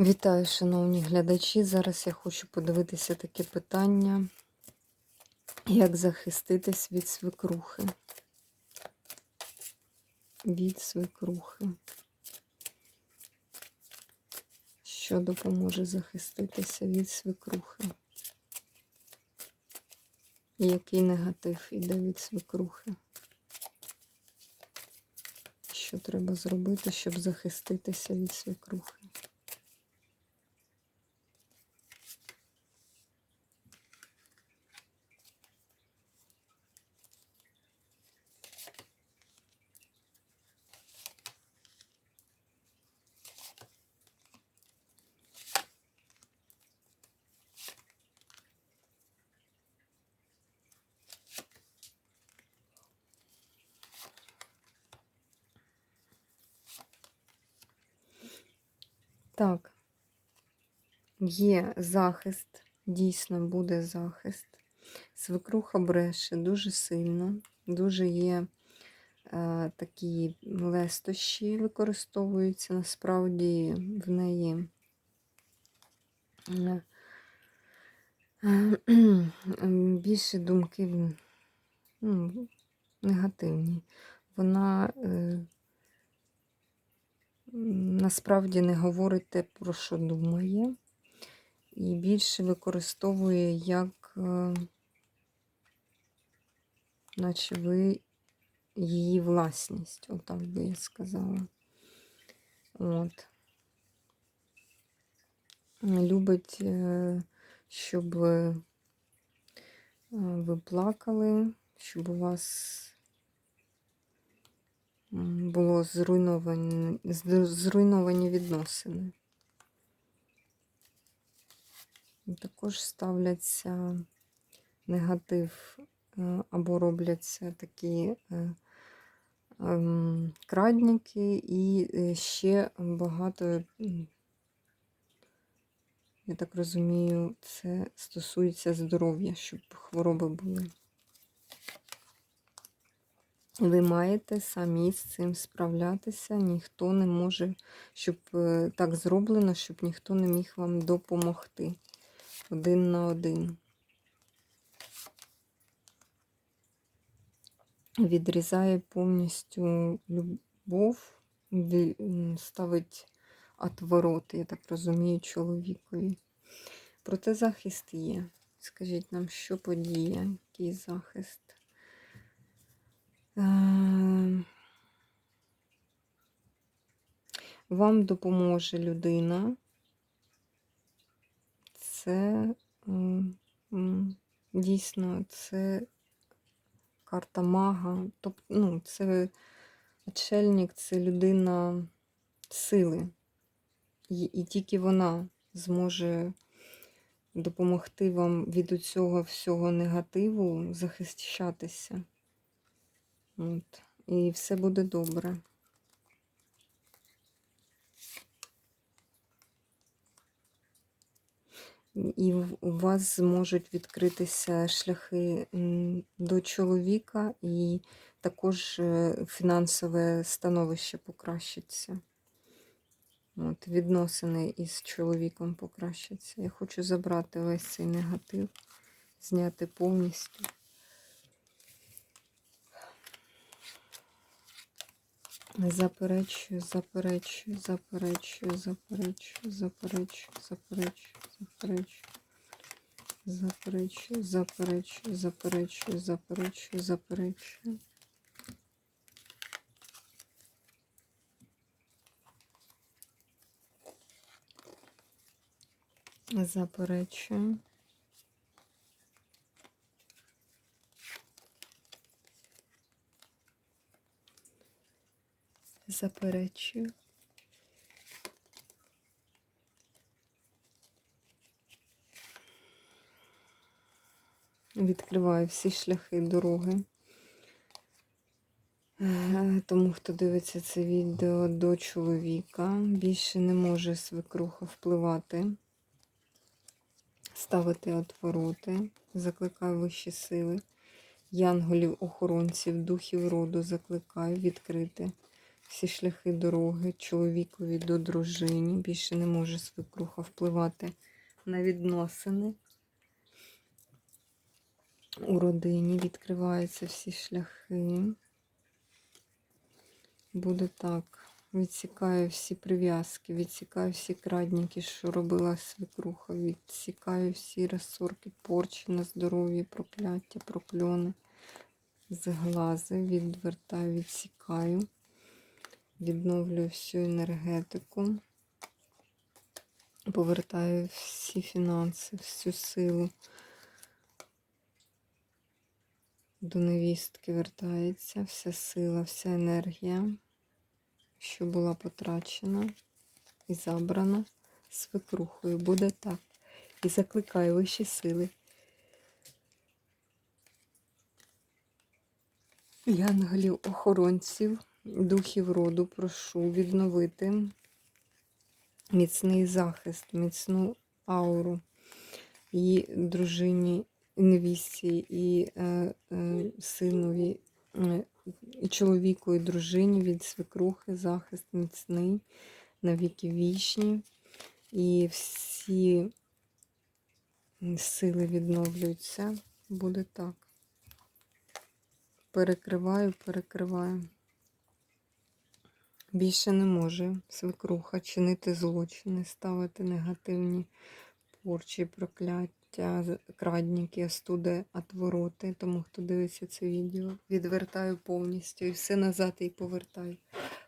Вітаю, шановні глядачі. Зараз я хочу подивитися таке питання, як захиститись від свекрухи. Від свекрухи. Що допоможе захиститися від свекрухи? Який негатив іде від свекрухи? Що треба зробити, щоб захиститися від свекрухи? Так, є захист, дійсно буде захист. Свекруха бреше дуже сильно, дуже є е, такі лестощі, використовуються насправді в неї. е, Більше думки ну, негативні. Вона е, насправді не говорить те, про що думає, і більше використовує як, е, наче ви її власність, отак би я сказала. От. Любить, е, щоб е, ви плакали, щоб у вас було зруйновані, зруйновані відносини. Також ставляться негатив е, або робляться такі е, ем, крадники і е, ще багато, я так розумію, це стосується здоров'я, щоб хвороби були. Ви маєте самі з цим справлятися, ніхто не може, щоб е, так зроблено, щоб ніхто не міг вам допомогти один на один. Відрізає повністю любов, ставить отворот, я так розумію, чоловікові. Проте захист є. Скажіть нам, що подіє, який захист? Е, Вам допоможе людина. Це дійсно це карта мага. Тобто, ну, це отшельник, це людина сили. І, і тільки вона зможе допомогти вам від цього всього негативу захищатися. От. І все буде добре. І у вас зможуть відкритися шляхи до чоловіка, і також е, фінансове становище покращиться. От, відносини із чоловіком покращаться. Я хочу забрати весь цей негатив, зняти повністю. Заперечую, заперечую, заперечую, заперечую, заперечую, заперечую, заперечую. Заперечую, заперечую, заперечую, заперечую, заперечую. Заперечую. Заперечую. Відкриваю всі шляхи дороги. Е, Тому, хто дивиться це відео до чоловіка, більше не може свекруха впливати, ставити отвороти, закликаю вищі сили, янголів, охоронців, духів роду закликаю відкрити всі шляхи дороги чоловікові до дружині. Більше не може свекруха впливати на відносини. У родині відкриваються всі шляхи. Буде так. Відсікаю всі прив'язки, відсікаю всі крадніки, що робила свекруха, відсікаю всі розсорки, порчі на здоров'я, прокляття, прокльони, зглази, відвертаю, відсікаю, відновлюю всю енергетику, повертаю всі фінанси, всю силу. До невістки вертається вся сила, вся енергія що була потрачена і забрана свекрухою. Буде так. І закликаю вищі сили. Янголів, охоронців, духів роду, прошу відновити міцний захист, міцну ауру її дружині, невісті і е, е, синові е, і чоловіку, і дружині від свекрухи, захист міцний, навіки вічні. І всі сили відновлюються. Буде так. Перекриваю, перекриваю. Більше не може свекруха чинити злочини, ставити негативні порчі, прокляття, крадніки, остуди, отвороти. Тому хто дивиться це відео, відвертаю повністю і все назад і повертаю.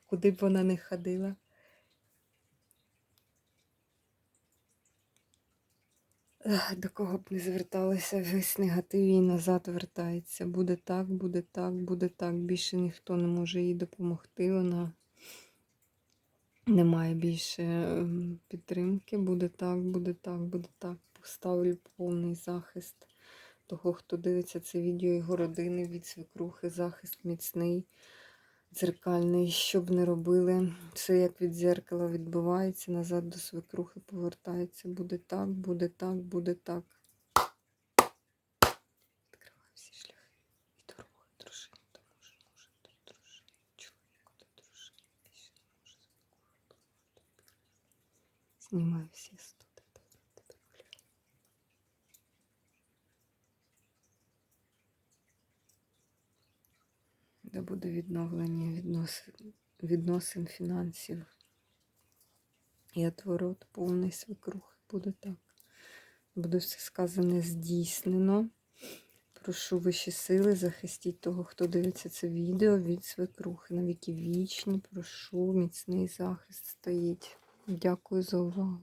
Куди б вона не ходила. До кого б не зверталася, весь негатив і назад вертається. Буде так, буде так, буде так. Більше ніхто не може їй допомогти. Вона немає більше ем, підтримки. Буде так, буде так, буде так. Поставлю повний захист того, хто дивиться це відео, його родини від свекрухи, захист міцний, дзеркальний. Що б не робили, все як від дзеркала відбувається, назад до свекрухи повертається. Буде так, буде так, буде так. Відкриваю всі шляхи і дороги дружини, до мужа, мужа до дружини, чоловіку до дружини. Більше не може свекруха впливати. Знімаю всі студи, добре, де буде відновлення відносин, відносин фінансів. І отворот повний свекрух. Буде так. Буде все сказане здійснено. Прошу вищі сили, захистіть того, хто дивиться це відео від свекрухи. На віки вічні. Прошу, міцний захист стоїть. Дякую за увагу.